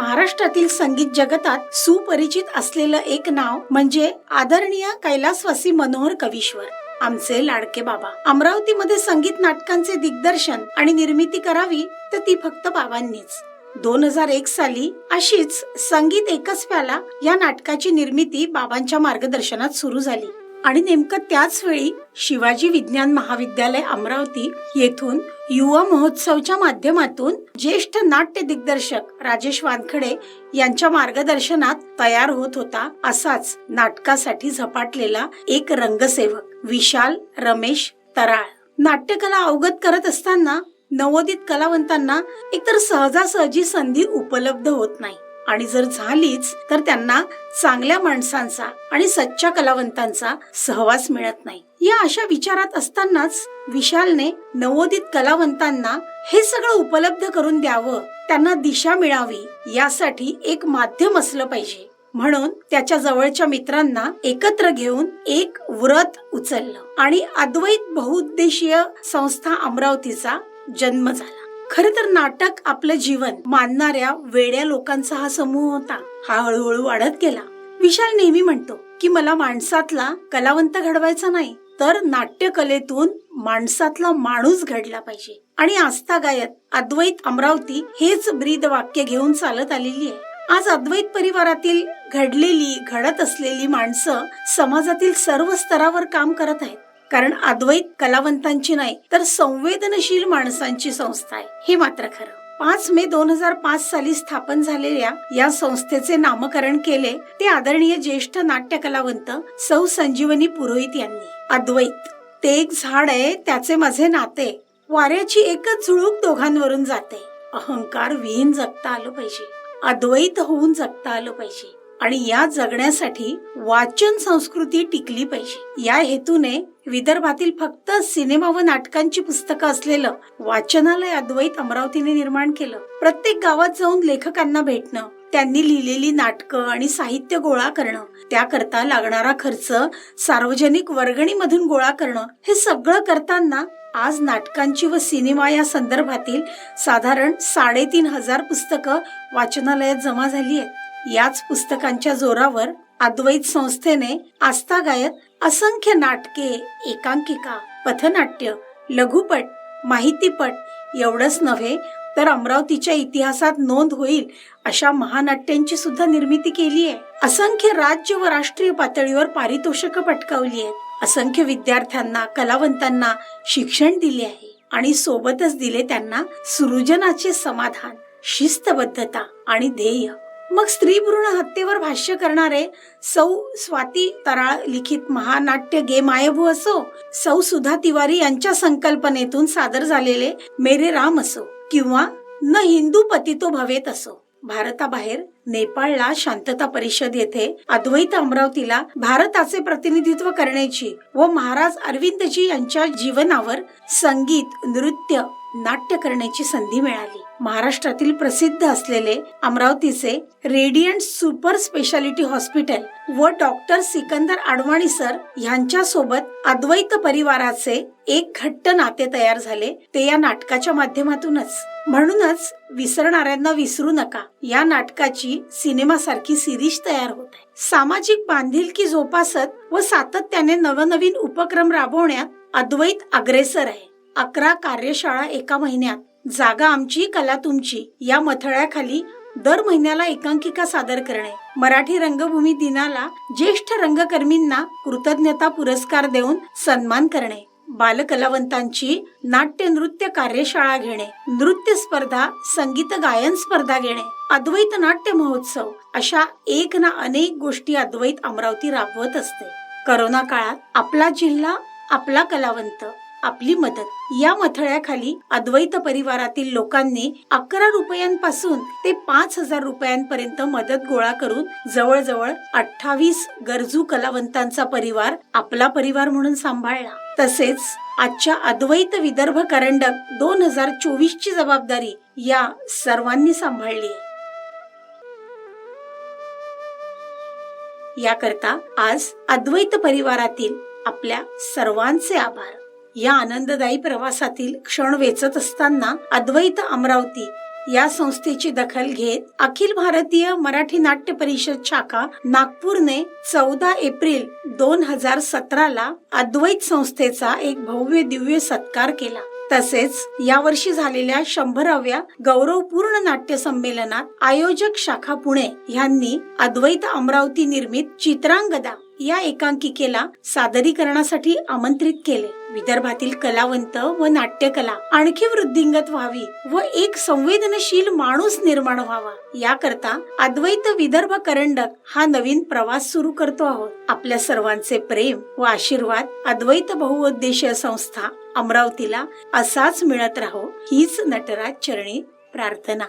महाराष्ट्रातील संगीत जगतात सुपरिचित असलेलं एक नाव म्हणजे आदरणीय कैलासवासी मनोहर कवीश्वर आमचे लाडके बाबा. अमरावतीमध्ये संगीत नाटकांचे दिग्दर्शन आणि निर्मिती करावी तर ती फक्त बाबांनीच. दोन हजार एक साली अशीच संगीत एकच प्याला या नाटकाची निर्मिती बाबांच्या मार्गदर्शनात सुरू झाली. आणि नेमकं त्याच वेळी शिवाजी विज्ञान महाविद्यालय अमरावती येथून युवा महोत्सवच्या माध्यमातून ज्येष्ठ नाट्य दिग्दर्शक राजेश वानखडे यांच्या मार्गदर्शनात तयार होत होता असाच नाटकासाठी झपाटलेला एक रंगसेवक विशाल रमेश तराळ. नाट्यकला अवगत करत असताना नवोदित कलावंतांना एकतर सहजासहजी संधी उपलब्ध होत नाही आणि जर झालीच तर त्यांना चांगल्या माणसांचा आणि सच्च्या कलावंतांचा सहवास मिळत नाही. या अशा विचारात असतानाच विशालने नवोदित कलावंतांना हे सगळं उपलब्ध करून द्यावं त्यांना दिशा मिळावी यासाठी एक माध्यम असलं पाहिजे. म्हणून त्याच्या जवळच्या मित्रांना एकत्र घेऊन एक व्रत उचललं आणि अद्वैत बहुउद्देशीय संस्था अमरावतीचा जन्म झाला. खर तर नाटक आपलं जीवन मानणाऱ्या वेड्या लोकांचा हा समूह होता. हा हळूहळू वाढत गेला. विशाल नेहमी म्हणतो की मला माणसातला कलावंत घडवायचा नाही तर नाट्यकलेतून माणसातला माणूस घडला पाहिजे. आणि आस्था गायत अद्वैत अमरावती हेच ब्रीद वाक्य घेऊन चालत आलेली आहे. आज अद्वैत परिवारातील घडलेली घडत असलेली माणसं समाजातील सर्व स्तरावर काम करत आहेत. कारण अद्वैत कलावंतांची नाही तर संवेदनशील माणसांची संस्था आहे. हे मात्र खरं. पाच मे दोन हजार पाच साली स्थापन झालेल्या या संस्थेचे नामकरण केले ते आदरणीय ज्येष्ठ नाट्य कलावंत सौ संजीवनी पुरोहित यांनी. अद्वैत ते एक झाड आहे त्याचे माझे नाते. वाऱ्याची एकच झुळूक दोघांवरून जाते. अहंकार विहीन जगता आलं पाहिजे. अद्वैत होऊन जगता आलं पाहिजे. आणि या जगण्यासाठी वाचन संस्कृती टिकली पाहिजे. या हेतूने विदर्भातील फक्त सिनेमा व नाटकांची पुस्तकं असलेलं वाचनालय अद्वैत अमरावतीने निर्माण केलं. प्रत्येक गावात जाऊन लेखकांना भेटणं त्यांनी लिहिलेली नाटकं आणि साहित्य गोळा करणं त्याकरता लागणारा खर्च सार्वजनिक वर्गणीमधून गोळा करणं हे सगळं करताना आज नाटकांची व सिनेमा या संदर्भातील साधारण साडेतीन हजार पुस्तकं वाचनालयात जमा झाली आहेत. याच पुस्तकांच्या जोरावर अद्वैत संस्थेने आस्थागायत असंख्य नाटके एकांकिका पथनाट्य लघुपट माहितीपट एवढंच नव्हे तर अमरावतीच्या इतिहासात नोंद होईल अशा महानाट्यांची सुद्धा निर्मिती केली आहे. असंख्य राज्य व राष्ट्रीय पातळीवर पारितोषिक पटकावली आहेत. असंख्य विद्यार्थ्यांना कलावंतांना शिक्षण दिले आहे आणि सोबतच दिले त्यांना सृजनाचे समाधान शिस्तबद्धता आणि ध्येय. मग स्त्री भ्रूण हत्येवर भाष्य करणारे सौ स्वाती तराळ लिखित महानाट्य गे मायभू असो सौ सुधा तिवारी यांच्या संकल्पनेतून सादर झालेले मेरे राम असो किंवा न हिंदू पती तो भवेत असो. भारताबाहेर नेपाळला शांतता परिषद येथे अद्वैत अमरावतीला भारताचे प्रतिनिधित्व करण्याची व महाराज अरविंदजी यांच्या जीवनावर संगीत नृत्य नाट्य करण्याची संधी मिळाली. महाराष्ट्रातील प्रसिद्ध असलेले अमरावतीचे रेडियंट सुपर स्पेशालिटी हॉस्पिटल व डॉक्टर सिकंदर आडवाणी सर यांच्या सोबत अद्वैत परिवाराचे एक घट्ट नाते तयार झाले. ते या नाटकाच्या माध्यमातूनच. म्हणूनच विसरणाऱ्यांना विसरू नका. या नाटकाची सिनेमासारखी सिरीज तयार होत आहे. सामाजिक बांधिलकी जोपासत व सातत्याने नवनवीन उपक्रम राबवण्यात अद्वैत अग्रेसर आहे. अकरा कार्यशाळा एका महिन्यात जागा आमची कला तुमची या मथळ्याखाली दर महिन्याला एकांकिका सादर करणे. मराठी रंगभूमी दिनाला ज्येष्ठ रंगकर्मींना कृतज्ञता पुरस्कार देऊन सन्मान करणे. बालकलावंतांची नाट्य नृत्य कार्यशाळा घेणे. नृत्य स्पर्धा संगीत गायन स्पर्धा घेणे. अद्वैत नाट्य महोत्सव अशा एक ना अनेक गोष्टी अद्वैत अमरावती राबवत असते. करोना काळात आपला जिल्हा आपला कलावंत आपली मदत. या मथळ्याखाली अद्वैत परिवारातील लोकांनी अकरा रुपयांपासून ते पाच हजार रुपयांपर्यंत मदत गोळा करून जवळजवळ अठ्ठावीस गरजू कलावंतांचा परिवार आपला परिवार म्हणून सांभाळला. तसेच आजच्या अद्वैत विदर्भ करंडक दोन हजार चोवीस ची जबाबदारी या सर्वांनी सांभाळली. आहे याकरता आज अद्वैत परिवारातील आपल्या सर्वांचे आभार. या आनंददायी प्रवासातील क्षण वेचत असताना अद्वैत अमरावती या संस्थेची दखल घेत अखिल भारतीय मराठी नाट्य परिषद शाखा नागपूरने चौदा एप्रिल दोन हजार सतराला अद्वैत संस्थेचा एक भव्य दिव्य सत्कार केला. तसेच यावर्षी झालेल्या शंभराव्या गौरवपूर्ण नाट्य संमेलनात आयोजक शाखा पुणे यांनी अद्वैत अमरावती निर्मित चित्रांगदा या एकांकिकेला सादरीकरणासाठी आमंत्रित केले. विदर्भातील कलावंत व नाट्यकला आणखी वृद्धिंगत व्हावी व एक संवेदनशील माणूस निर्माण व्हावा. याकरता अद्वैत विदर्भ करंडक हा नवीन प्रवास सुरू करतो आहोत. आपल्या सर्वांचे प्रेम व आशीर्वाद अद्वैत बहुउद्देशीय संस्था अमरावतीला असाच मिळत राहो हीच नटराज चरणी प्रार्थना.